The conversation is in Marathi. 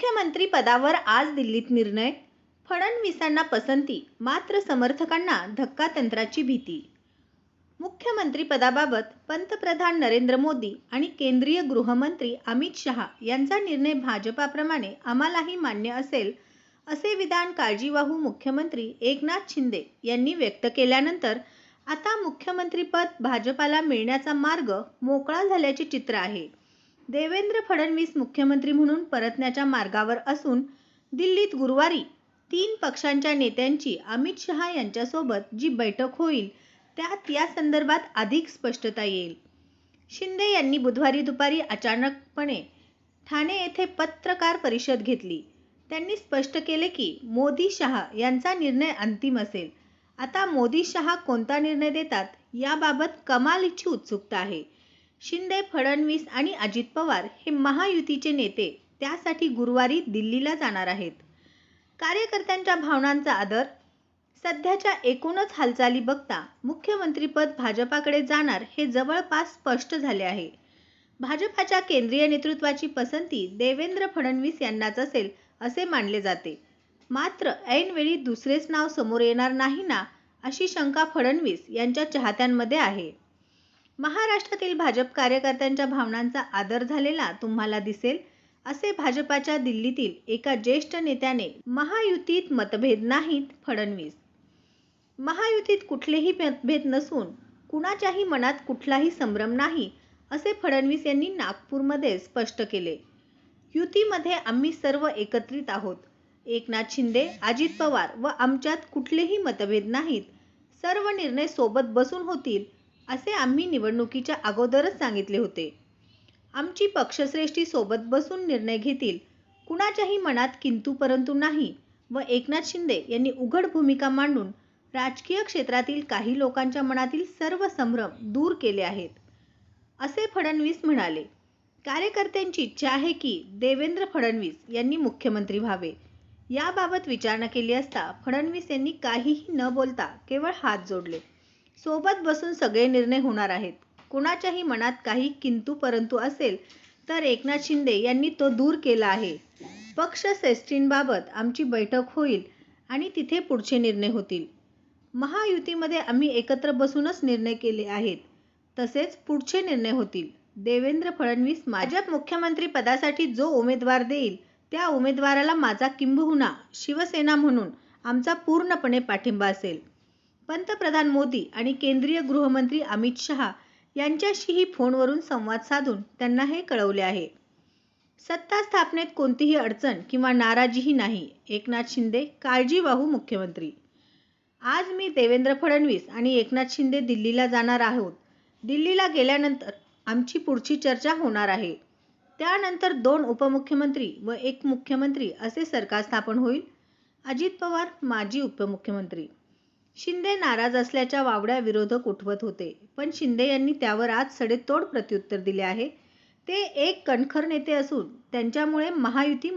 मुख्यमंत्री पदावर आज दिल्लीत निर्णय. फडणवीसांना पसंती मात्र समर्थकांना धक्का तंत्राची भीती. मुख्यमंत्री पदाबाबत पंतप्रधान नरेंद्र मोदी आणि केंद्रीय गृहमंत्री अमित शहा यांचा निर्णय भाजपाप्रमाणे आम्हालाही मान्य असेल असे विधान काळजीवाहू मुख्यमंत्री एकनाथ शिंदे यांनी व्यक्त केल्यानंतर आता मुख्यमंत्रीपद भाजपाला मिळण्याचा मार्ग मोकळा झाल्याचे चित्र आहे. देवेंद्र फडणवीस मुख्यमंत्री म्हणून परतण्याच्या मार्गावर असून दिल्लीत गुरुवारी तीन पक्षांच्या नेत्यांची अमित शहा यांच्यासोबत जी बैठक होईल त्यात या संदर्भात अधिक स्पष्टता येईल. शिंदे यांनी बुधवारी दुपारी अचानकपणे ठाणे येथे पत्रकार परिषद घेतली. त्यांनी स्पष्ट केले की मोदी शहा यांचा निर्णय अंतिम असेल. आता मोदी शहा कोणता निर्णय देतात याबाबत कमालीची उत्सुकता आहे. शिंदे फडणवीस आणि अजित पवार हे महायुतीचे नेते. त्यासाठी गुरुवारी दिल्लीला जाणार आहेत. कार्यकर्त्यांच्या भावनांचा आदर. सध्याच्या एकूणच हालचाली बघता मुख्यमंत्रीपद भाजपाकडे जाणार हे जवळपास स्पष्ट झाले आहे. भाजपाच्या केंद्रीय नेतृत्वाची पसंती देवेंद्र फडणवीस यांनाच असेल असे मानले जाते. मात्र ऐनवेळी दुसरेच नाव समोर येणार नाही ना अशी शंका फडणवीस यांच्या चाहत्यांमध्ये आहे. महाराष्ट्रातील भाजप कार्यकर्त्यांच्या भावनांचा आदर झालेला तुम्हाला दिसेल असे भाजपाच्या दिल्लीतील एका ज्येष्ठ नेत्याने महायुतीत मतभेद नाहीत फडणवीस. महायुतीत कुठलेही मतभेद नसून कुणाच्याही मनात कुठलाही संभ्रम नाही असे फडणवीस यांनी नागपूरमध्ये स्पष्ट केले. युतीमध्ये आम्ही सर्व एकत्रित आहोत. एकनाथ शिंदे अजित पवार व आमच्यात कुठलेही मतभेद नाहीत. सर्व निर्णय सोबत बसून होतील असे आम्ही निवडणुकीच्या अगोदरच सांगितले होते. आमची पक्षश्रेष्ठी सोबत बसून निर्णय घेतील. कुणाच्याही मनात किंतू परंतु नाही व एकनाथ शिंदे यांनी उघड भूमिका मांडून राजकीय क्षेत्रातील काही लोकांच्या मनातील सर्व संभ्रम दूर केले आहेत. असे फडणवीस म्हणाले कार्यकर्त्यांची इच्छा आहे की देवेंद्र फडणवीस यांनी मुख्यमंत्री व्हावे. याबाबत विचारणा केली असता फडणवीस यांनी काहीही न बोलता केवळ हात जोडले. सोबत बसून सगळे निर्णय होणार आहेत. कुणाच्याही मनात काही किंतु परंतु असेल तर एकनाथ शिंदे यांनी तो दूर केला आहे. पक्ष सेस्टींबाबत आमची बैठक होईल आणि तिथे पुढचे निर्णय होतील. महायुतीमध्ये आम्ही एकत्र बसूनच निर्णय केले आहेत. तसेच पुढचे निर्णय होतील. देवेंद्र फडणवीस माझ्या मुख्यमंत्री पदासाठी जो उमेदवार देईल त्या उमेदवाराला माझा किंबहुना शिवसेना म्हणून आमचा पूर्णपणे पाठिंबा असेल. पंतप्रधान मोदी आणि केंद्रीय गृहमंत्री अमित शहा यांच्याशीही फोनवरून संवाद साधून त्यांना हे कळवले आहे. सत्ता स्थापनेत कोणतीही अडचण किंवा नाराजीही नाही. एकनाथ शिंदे काळजीवाहू मुख्यमंत्री. आज मी देवेंद्र फडणवीस आणि एकनाथ शिंदे दिल्लीला जाणार आहोत. दिल्लीला गेल्यानंतर आमची पुढची चर्चा होणार आहे. त्यानंतर दोन उपमुख्यमंत्री व एक मुख्यमंत्री असे सरकार स्थापन होईल. अजित पवार माजी उपमुख्यमंत्री. शिंदे नाराज असल्याच्या वावड्या विरोधक उठवत होते. पण शिंदे यांनी त्यावर आज सडेतोड प्रत्युत्तर दिले आहे. ते एक कणखर नेते असून त्यांच्यामुळे महायुती